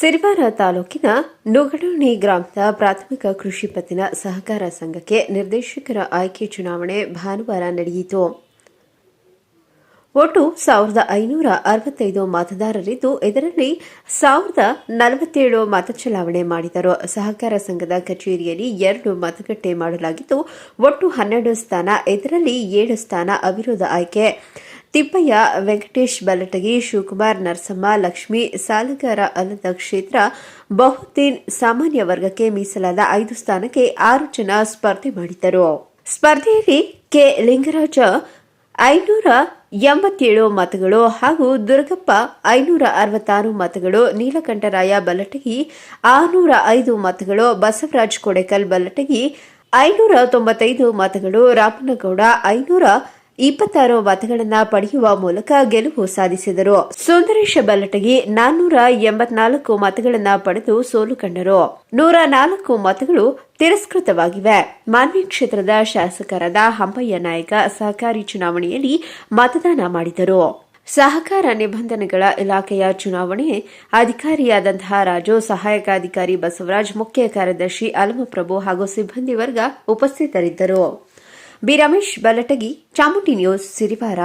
ಸಿರಿವಾರ ತಾಲೂಕಿನ ನುಗಡೋಣಿ ಗ್ರಾಮದ ಪ್ರಾಥಮಿಕ ಕೃಷಿ ಪತ್ತಿನ ಸಹಕಾರ ಸಂಘಕ್ಕೆ ನಿರ್ದೇಶಕರ ಆಯ್ಕೆ ಚುನಾವಣೆ ಭಾನುವಾರ ನಡೆಯಿತು. ಒಟ್ಟು ಸಾವಿರದ ಐನೂರ ಅರವತ್ತೈದು ಮತದಾರರಿದ್ದು, ಇದರಲ್ಲಿ ಸಾವಿರದ ನಲವತ್ತೇಳು ಮತ ಚಲಾವಣೆ ಮಾಡಿದರು. ಸಹಕಾರ ಸಂಘದ ಕಚೇರಿಯಲ್ಲಿ ಎರಡು ಮತಗಟ್ಟೆ ಮಾಡಲಾಗಿದ್ದು, ಒಟ್ಟು ಹನ್ನೆರಡು ಸ್ಥಾನ, ಇದರಲ್ಲಿ ಏಳು ಸ್ಥಾನ ಅವಿರೋಧ ಆಯ್ಕೆ. ತಿಪ್ಪಯ್ಯ ವೆಂಕಟೇಶ್ ಬಲಟಗಿ, ಶಿವಕುಮಾರ್ ನರಸಮ್ಮ, ಲಕ್ಷ್ಮಿ ಸಾಲಗಾರ ಅಲ್ಲದ ಕ್ಷೇತ್ರ ಬಹುದ್ದೀನ್ ಸಾಮಾನ್ಯ ವರ್ಗಕ್ಕೆ ಮೀಸಲಾದ ಐದು ಸ್ಥಾನಕ್ಕೆ ಆರು ಜನ ಸ್ಪರ್ಧೆ ಮಾಡಿದ್ದರು. ಸ್ಪರ್ಧೆಯಲ್ಲಿ ಕೆ. ಲಿಂಗರಾಜ ಐನೂರ ಎಂಬತ್ತೇಳು ಮತಗಳು ಹಾಗೂ ದುರ್ಗಪ್ಪ ಐನೂರ ಅರವತ್ತಾರು ಮತಗಳು, ನೀಲಕಂಠರಾಯ ಬಲಟಗಿ ಆರುನೂರ ಐದು ಮತಗಳು, ಬಸವರಾಜ್ ಕೊಡೆಕಲ್ ಬಲಟಗಿ ಐನೂರ ತೊಂಬತ್ತೈದು ಮತಗಳು, ರಾಮನಗೌಡ ಐನೂರ ಇಪ್ಪತ್ತಾರು ಮತಗಳನ್ನು ಪಡೆಯುವ ಮೂಲಕ ಗೆಲುವು ಸಾಧಿಸಿದರು. ಸುಂದರೇಶ ಬಲ್ಲಟಗಿ ನಾನ್ನೂರ ಎಂಬತ್ನಾಲ್ಕು ಮತಗಳನ್ನು ಪಡೆದು ಸೋಲು ಕಂಡರು. ನೂರ ನಾಲ್ಕು ಮತಗಳು ತಿರಸ್ಕೃತವಾಗಿವೆ. ಮಾನ್ವಿ ಕ್ಷೇತ್ರದ ಶಾಸಕರಾದ ಹಂಪಯ್ಯ ನಾಯಕ ಸಹಕಾರಿ ಚುನಾವಣೆಯಲ್ಲಿ ಮತದಾನ ಮಾಡಿದರು. ಸಹಕಾರ ನಿಬಂಧನೆಗಳ ಇಲಾಖೆಯ ಚುನಾವಣೆ, ಅಧಿಕಾರಿಯಾದಂತಹ ರಾಜು ಸಹಾಯಕ ಅಧಿಕಾರಿ ಬಸವರಾಜ್, ಮುಖ್ಯ ಕಾರ್ಯದರ್ಶಿ ಅಲಮಪ್ರಭು ಹಾಗೂ ಸಿಬ್ಬಂದಿ ವರ್ಗ ಉಪಸ್ಥಿತರಿದ್ದರು. B Ramesh Balatagi Chamundi news Sirivara.